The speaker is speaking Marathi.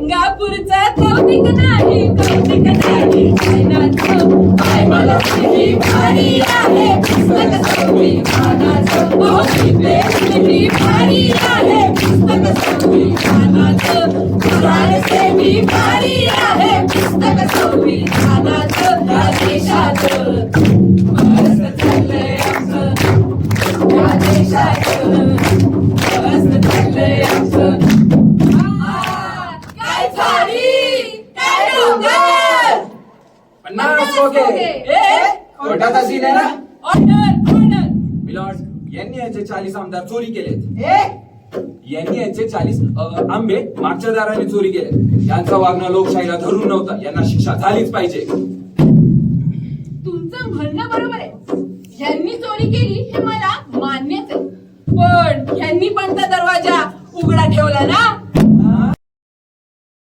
सिंगापूरचा कौतिक नाही कौतिक नाही. चायनाचं काय मला किती भारी आहे. पुस्तक संविधानाचं हो किती किती भारी आहे. पुस्तक संविधानाचं पुराणसेवी भारी आहे. पुस्तक देशाचं चाललंय आमचं. देशाचं. पन्नास ओके. ए, कोर्टाचा सीन आहे ना? Order order. मिलॉर्ड यांनी यांचे चाळीस आमदार चोरी केलेत. यांनी यांचे चाळीस आंबे मागच्या दाराने चोरी केले यांचं वागणं लोकशाहीला धरून नव्हतं. यांना शिक्षा झालीच पाहिजे. तुमचं म्हणणं बरोबर आहे. ह्यांनी चोरी केली हे मला मान्यच आहे. पण ह्यांनी पण दरवाजा उघडा ठेवला ना?